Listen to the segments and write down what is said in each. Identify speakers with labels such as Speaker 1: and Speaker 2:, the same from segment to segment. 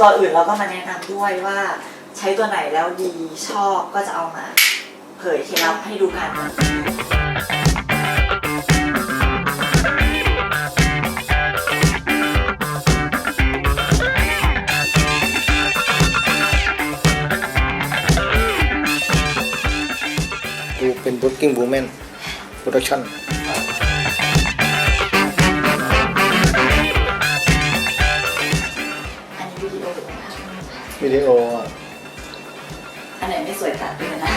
Speaker 1: ตัวอื่นเราก็มาแนะนำด้วยว่าใช้ตัวไหนแล้วดีชอบก็จะเอามา เผยเคล็ดลับให้ดูกัน
Speaker 2: กูเป็น working woman production
Speaker 1: วิดีโอ
Speaker 2: อะ
Speaker 1: อันไหนไม่สวยตัดเลยนะ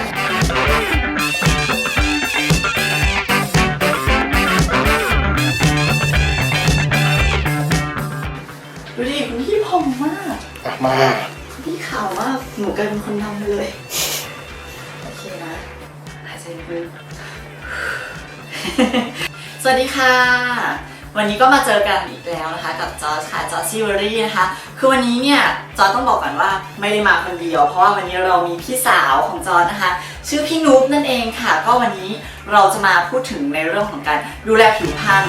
Speaker 1: ดูดิคุณพี่พองมาก
Speaker 2: อะมา
Speaker 1: คุณพี่ขาวมากหนูกลายเป็นคนทำเลย โอเคนะหายใจลึกๆสวัสดีค่ะ วันนี้ก็มาเจอกันอีกแล้วนะคะกับจอร์จค่ะจอร์จซิวอรี่นะคะคือวันนี้เนี่ยจอร์จต้องบอกก่อนว่าไม่ได้มาคนเดียว เพราะว่าวันนี้เรามีพี่สาวของจอร์จนะคะ ชื่อพี่นุ๊กนั่นเองค่ะ ก็วันนี้เราจะมาพูดถึงในเรื่องของการดูแลผิวพรรณ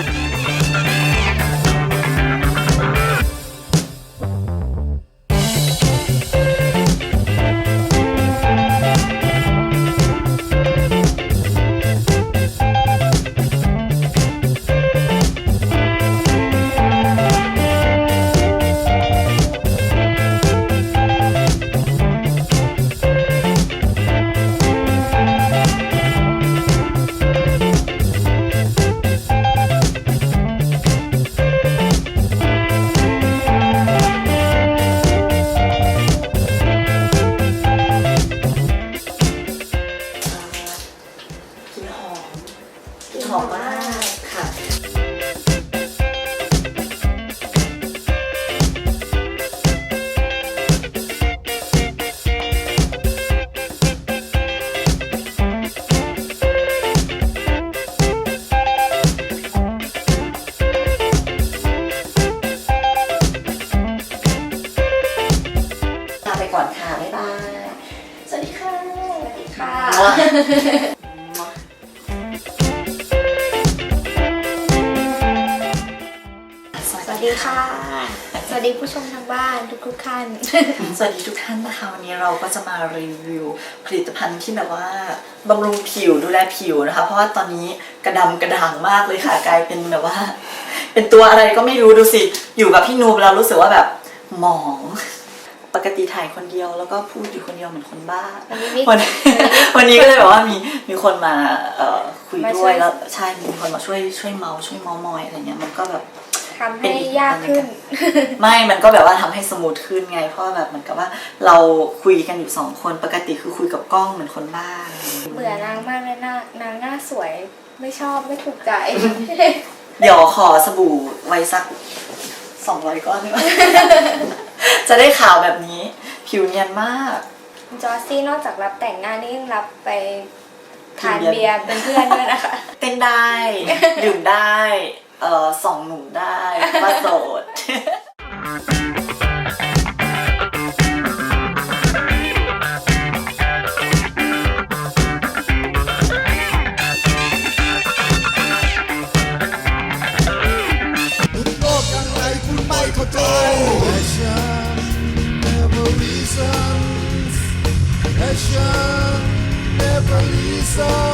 Speaker 1: บ๊ายบาย สวัสดีค่ะ
Speaker 3: สวัสดีค่ะ
Speaker 1: สวัส
Speaker 3: วัส
Speaker 1: ดี
Speaker 3: ค่ะ สวัสดีผู้ชมทางบ้านทุกๆท่าน
Speaker 1: สวัสดีทุกท่านนะคะวันนี้เราก็จะมารีวิวผลิตภัณฑ์ที่แบบว่าบำรุงผิวดูแลผิวนะคะ เพราะว่าตอนนี้กระดำกระด่างมากเลยค่ะ กลายเป็นแบบว่า เป็นตัวอะไรก็ไม่รู้ดูสิ อยู่กับพี่นูเรารู้สึกว่าแบบหมอง ปกติถ่ายคนเดียวแล้วก็พูดอยู่คนเดียวเหมือนคนบ้า
Speaker 3: วันนี้มี
Speaker 1: วันนี้วันนี้ก็เลยแบบว่ามีมีคนมาเอ่อคุย
Speaker 3: มาช่
Speaker 1: ด้ว
Speaker 3: วยย
Speaker 1: แล้วใช่มีคนมาช่วยช่วยเมาช่วยเมามอยอะไรเงี้ยมันก็แบบ
Speaker 3: ทำให้ยากขึ้น
Speaker 1: ไม่ มันก็แบบว่าทำให้สมูทขึ้นไง เพราะว่าแบบเหมือนกับว่าเราคุยกันอยู่สองคนปกติคือคุยกับกล้องเหมือนคนบ้า
Speaker 3: เบื่อนางมากเลยหน้านางหน้าสวยไม่ชอบไม่ถูกใจ
Speaker 1: เดี๋ยวขอสบู่ไว้สักสองร้อยก้อนดีกว่า จะได้ข่าวแบบนี้ ผิวเนียนมาก
Speaker 3: จอร์ซี่นอกจากรับแต่งหน้านี่ยังรับไปทาน
Speaker 1: กินเบี
Speaker 3: เบี
Speaker 1: ย
Speaker 3: ย
Speaker 1: ร์
Speaker 3: ร์เป็นเพื่อนด้วยนะคะ
Speaker 1: เต้นได้ ดื่มได้เอ่อส่องหนุ่มได้ว่าโสด pressure never leaves us.